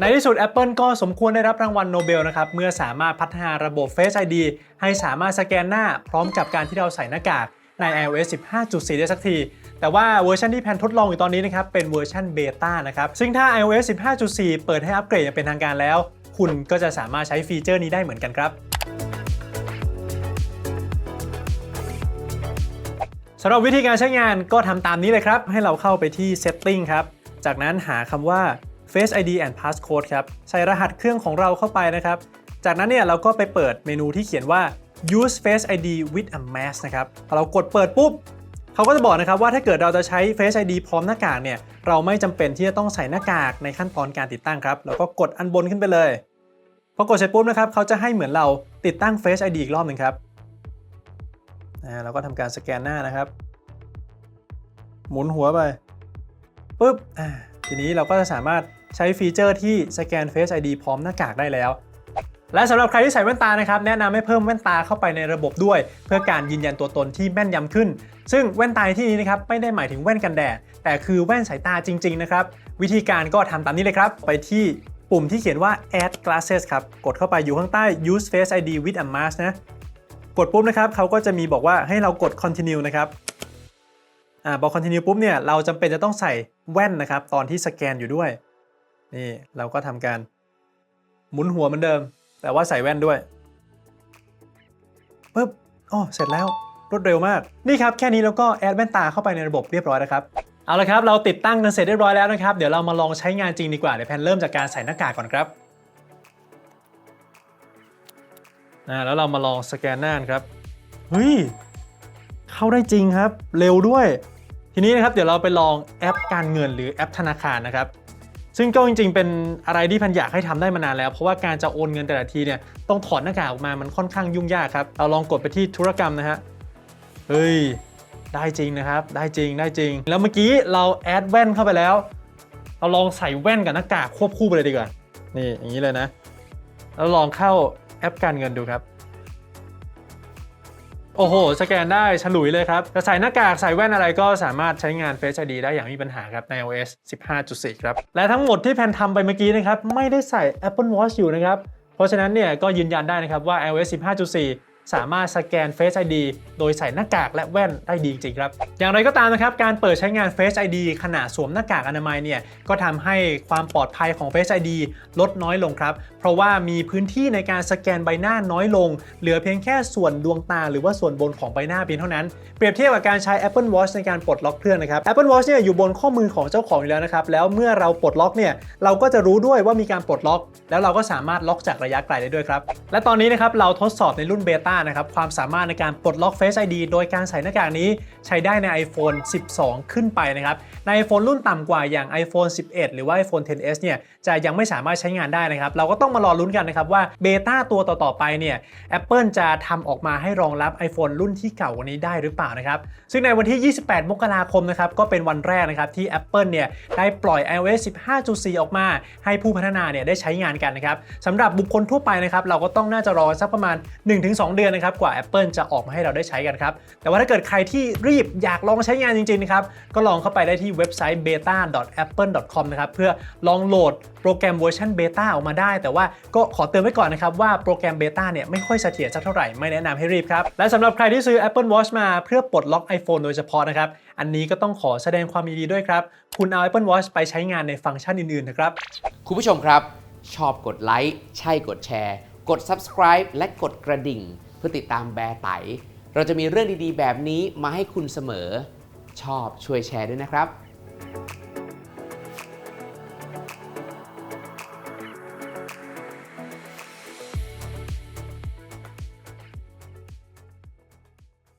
ในที่สุด Apple ก็สมควรได้รับรางวัลโนเบลนะครับ เมื่อสามารถพัฒนาระบบ Face ID ให้สามารถสแกนหน้าพร้อมกับการที่เราใส่หน้ากากใน iOS 15.4 ได้สักที แต่ว่าเวอร์ชันที่แพนทดลองอยู่ตอนนี้นะครับ เป็นเวอร์ชันเบต้านะครับ ซึ่งถ้า iOS 15.4 เปิดให้อัปเกรดอย่างเป็นทางการแล้ว คุณก็จะสามารถใช้ฟีเจอร์นี้ได้เหมือนกันครับสำหรับวิธีการใช้งานก็ทำตามนี้เลยครับ ให้เราเข้าไปที่ Setting ครับ จากนั้นหาคำว่า Face ID and Passcode ครับ ใส่รหัสเครื่องของเราเข้าไปนะครับ จากนั้นเนี่ยเราก็ไปเปิดเมนูที่เขียนว่า Use Face ID with a mask นะครับพอเรากดเปิดปุ๊บเขาก็จะบอกนะครับว่าถ้าเกิดเราจะใช้ Face ID พร้อมหน้ากากเนี่ยเราไม่จำเป็นที่จะต้องใส่หน้ากากในขั้นตอนการติดตั้งครับแล้วก็กดอันบนขึ้นไปเลยพอกดเสร็จปุ๊บนะครับเขาจะให้เหมือนเราติดตั้ง Face ID อีกรอบหนึ่งครับอ่าเราก็ทำการสแกนหน้านะครับ หมุนหัวไปปุ๊บอ่า ทีนี้เราก็จะสามารถใช้ฟีเจอร์ที่สแกน Face ID พร้อมหน้ากากได้แล้ว และสำหรับใครที่ใส่แว่นตานะครับ แนะนำให้เพิ่มแว่นตาเข้าไปในระบบด้วย เพื่อการยืนยันตัวตนที่แม่นยำขึ้น ซึ่งแว่นตาในที่นี้นะครับไม่ได้หมายถึงแว่นกันแดด แต่คือแว่นสายตาจริง ๆ นะครับ วิธีการก็ทำตามนี้เลยครับ ไปที่ปุ่มที่เขียนว่า add glasses ครับ กดเข้าไปอยู่ข้างใต้ use face ID with a mask นะ กดปุ๊บนะครับเขาก็จะมีบอกว่าให้เรากด continue นะครับ อ่าพอ continue ปุ๊บเนี่ยเราจำเป็นจะต้องใส่แว่นนะครับ ตอนที่สแกนอยู่ด้วย นี่เราก็ทำการหมุนหัวเหมือนเดิม แต่ว่าใส่แว่นด้วยปุ๊บอ๋อเสร็จแล้วรวดเร็วมาก นี่ครับแค่นี้เราก็แอดแว่นตาเข้าไปในระบบเรียบร้อยแล้วครับเอาละครับเราติดตั้งกันเสร็จเรียบร้อยแล้วนะครับเดี๋ยวเรามาลองใช้งานจริงดีกว่าเดี๋ยวแพนเริ่มจากการใส่หน้ากากก่อนครับอ่าแล้วเรามาลองสแกนหน้าครับเฮ้ยเข้าได้จริงครับ เร็วด้วย ทีนี้นะครับเดี๋ยวเราไปลองแอปการเงินหรือแอปธนาคารนะครับ ซึ่งก็จริงๆ เป็นอะไรที่พันอยากให้ทำได้มานานแล้ว เพราะว่าการจะโอนเงินแต่ละทีเนี่ยต้องถอดหน้ากากออกมามันค่อนข้างยุ่งยากครับเราลองกดไปที่ธุรกรรมนะฮะเฮ้ยได้จริงนะครับ ได้จริงได้จริง แล้วเมื่อกี้เราแอดแว่นเข้าไปแล้ว เราลองใส่แว่นกับหน้ากากควบคู่ไปเลยดีกว่า นี่อย่างนี้เลยนะ แล้วลองเข้าแอปการเงินดูครับ โอ้โห สแกนได้ฉลุยเลยครับจะใส่หน้ากาก ใส่แว่นอะไรก็สามารถใช้งาน Face ID ได้อย่างม่มีปัญหาครับใน iOS 15.4 ครับ และทั้งหมดที่แพนทำไปเมื่อกี้นะครับ ไม่ได้ใส่ Apple Watch อยู่นะครับ เพราะฉะนั้นเนี่ยก็ยืนยันได้นะครับว่า iOS 15.4 สามารถสแกน Face ID โดยใส่หน้ากากและแว่นได้ดีจริงๆครับ อย่างไรก็ตามนะครับ การเปิดใช้งาน Face ID ขณะสวมหน้ากากอนามัยเนี่ย ก็ทำให้ความปลอดภัยของ Face ID ลดน้อยลงครับ เพราะว่ามีพื้นที่ในการสแกนใบหน้าน้อยลง เหลือเพียงแค่ส่วนดวงตา หรือว่าส่วนบนของใบหน้าเพียงเท่านั้น เปรียบเทียบกับการใช้ Apple Watch ในการปลดล็อกเครื่องนะครับ Apple Watch เนี่ยอยู่บนข้อมือของเจ้าของอยู่แล้วนะครับ แล้วเมื่อเราปลดล็อกเนี่ย เราก็จะรู้ด้วยว่ามีการปลดล็อก แล้วเราก็สามารถล็อกจากระยะไกลได้ด้วยครับ และตอนนี้นะครับเราทดสอบในรุ่นเบต้านะครับความสามารถในการปลดล็อก Face ID โดยการใส่หน้ากากนี้ใช้ได้ใน iPhone 12 ขึ้นไปนะครับ ใน iPhone รุ่นต่ำกว่าอย่าง iPhone 11 หรือว่า iPhone 10s เนี่ยจะยังไม่สามารถใช้งานได้นะครับ เราก็ต้องมารอลุ้นกันนะครับว่าเบต้าตัวต่อๆไปเนี่ย Apple จะทำออกมาให้รองรับ iPhone รุ่นที่เก่ากว่านี้ได้หรือเปล่านะครับ ซึ่งในวันที่ 28 มกราคมนะครับก็เป็นวันแรกนะครับที่ Apple เนี่ยได้ปล่อย iOS 15.4 ออกมา ให้ผู้พัฒนาเนี่ยได้ใช้งานกันนะครับสำหรับบุคคลทั่วไปนะครับเราก็ต้องน่าจะรอสักประมาณ 1-2 เดือนนะครับกว่า Apple จะออกมาให้เราได้ใช้กันครับ แต่ว่าถ้าเกิดใครที่รีบอยากลองใช้งานจริงๆนะครับก็ลองเข้าไปได้ที่เว็บไซต์ beta.apple.com นะครับเพื่อลองโหลดโปรแกรมเวอร์ชันเบต้าออกมาได้ แต่ว่าก็ขอเตือนไว้ก่อนนะครับว่าโปรแกรมเบต้าเนี่ยไม่ค่อยเสถียรสักเท่าไหร่ไม่แนะนำให้รีบครับ และสำหรับใครที่ซื้อ Apple Watch มาเพื่อปลดล็อก iPhone โดยเฉพาะนะครับ อันนี้ก็ต้องขอแสดงความยินดีด้วยครับ คุณเอา Apple Watch ไปใช้งานในฟังก์ชันอื่นๆนะครับ คุณผู้ชมครับ ชอบกดไลค์ใช่กดแชร์ กด subscribe และกดกระดิ่ง พื่อติดตามแบร์ไต เราจะมีเรื่องดีๆ แบบนี้มาให้คุณเสมอ ชอบช่วยแชร์ด้วยนะครับ